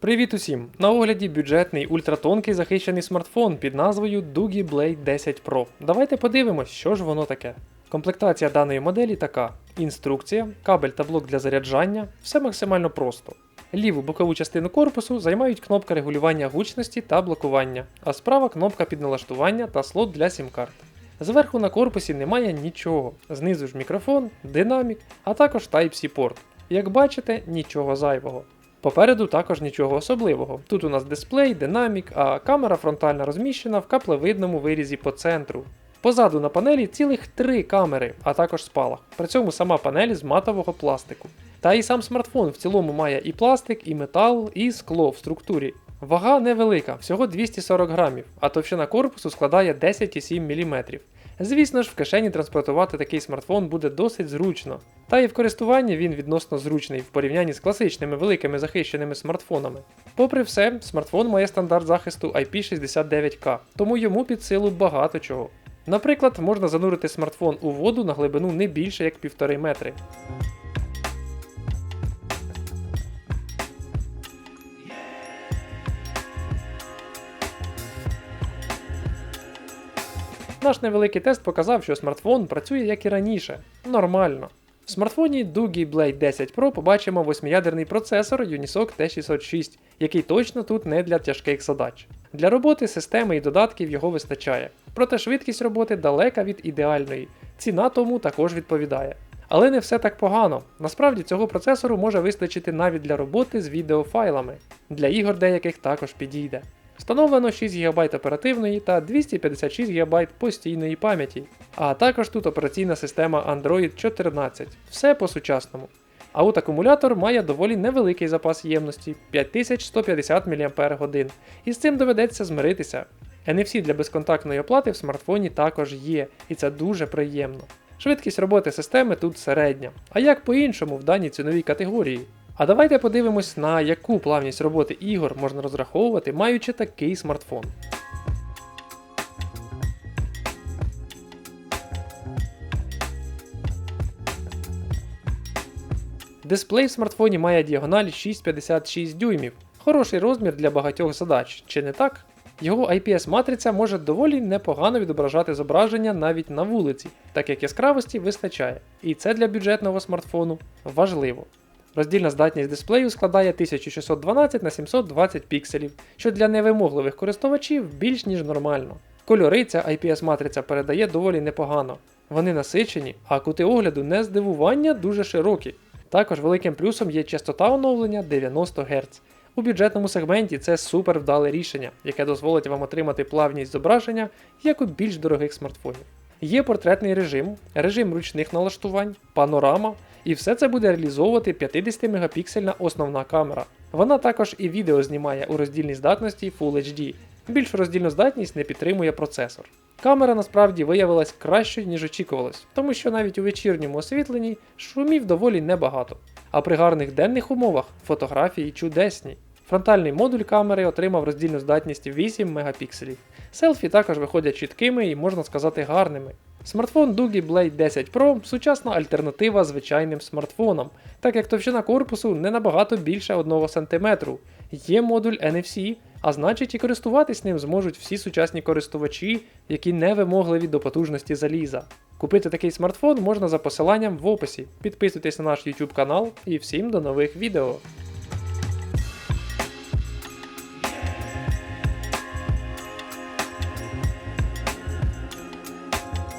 Привіт усім! На огляді бюджетний ультратонкий захищений смартфон під назвою Doogie Blade 10 Pro. Давайте подивимось, що ж воно таке. Комплектація даної моделі така: інструкція, кабель та блок для заряджання, все максимально просто. Ліву бокову частину корпусу займають кнопка регулювання гучності та блокування, а справа кнопка під налаштування та слот для сім-карт. Зверху на корпусі немає нічого, знизу ж мікрофон, динамік, а також Type-C порт. Як бачите, нічого зайвого. Попереду також нічого особливого. Тут у нас дисплей, динамік, а камера фронтальна розміщена в каплевидному вирізі по центру. Позаду на панелі цілих три камери, а також спалах. При цьому сама панель з матового пластику. Та і сам смартфон в цілому має і пластик, і метал, і скло в структурі. Вага невелика, всього 240 грамів, а товщина корпусу складає 10,7 мм. Звісно ж, в кишені транспортувати такий смартфон буде досить зручно. Та і в користуванні він відносно зручний в порівнянні з класичними великими захищеними смартфонами. Попри все, смартфон має стандарт захисту IP69K, тому йому під силу багато чого. Наприклад, можна занурити смартфон у воду на глибину не більше як 1,5 метри. Наш невеликий тест показав, що смартфон працює як і раніше. Нормально. В смартфоні Doogie Blade 10 Pro побачимо 8-ядерний процесор Unisoc T606, який точно тут не для тяжких задач. Для роботи системи і додатків його вистачає, проте швидкість роботи далека від ідеальної, ціна тому також відповідає. Але не все так погано. Насправді цього процесору може вистачити навіть для роботи з відеофайлами. Для ігор деяких також підійде. Встановлено 6 ГБ оперативної та 256 ГБ постійної пам'яті, а також тут операційна система Android 14, все по-сучасному. А от акумулятор має доволі невеликий запас ємності 5150 мАч, і з цим доведеться змиритися. NFC для безконтактної оплати в смартфоні також є, і це дуже приємно. Швидкість роботи системи тут середня, а як по-іншому в даній ціновій категорії. А давайте подивимось, на яку плавність роботи ігор можна розраховувати, маючи такий смартфон. Дисплей в смартфоні має діагональ 6,56 дюймів. Хороший розмір для багатьох задач, чи не так? Його IPS-матриця може доволі непогано відображати зображення навіть на вулиці, так як яскравості вистачає. І це для бюджетного смартфону важливо. Роздільна здатність дисплею складає 1612 на 720 пікселів, що для невимогливих користувачів більш ніж нормально. Кольори ця IPS-матриця передає доволі непогано. Вони насичені, а кути огляду не здивування дуже широкі. Також великим плюсом є частота оновлення 90 Гц. У бюджетному сегменті це супер вдале рішення, яке дозволить вам отримати плавність зображення, як у більш дорогих смартфонів. Є портретний режим, режим ручних налаштувань, панорама, і все це буде реалізовувати 50 мегапіксельна основна камера. Вона також і відео знімає у роздільній здатності Full HD. Більшу роздільну здатність не підтримує процесор. Камера насправді виявилась кращою, ніж очікувалось, тому що навіть у вечірньому освітленні шумів доволі небагато. А при гарних денних умовах фотографії чудесні. Фронтальний модуль камери отримав роздільну здатність 8 мегапікселів. Селфі також виходять чіткими і можна сказати гарними. Смартфон Doogie Blade 10 Pro сучасна альтернатива звичайним смартфонам, так як товщина корпусу не набагато більше 1 см. Є модуль NFC, а значить і користуватись ним зможуть всі сучасні користувачі, які не вимогливі до потужності заліза. Купити такий смартфон можна за посиланням в описі. Підписуйтесь на наш YouTube канал і всім до нових відео.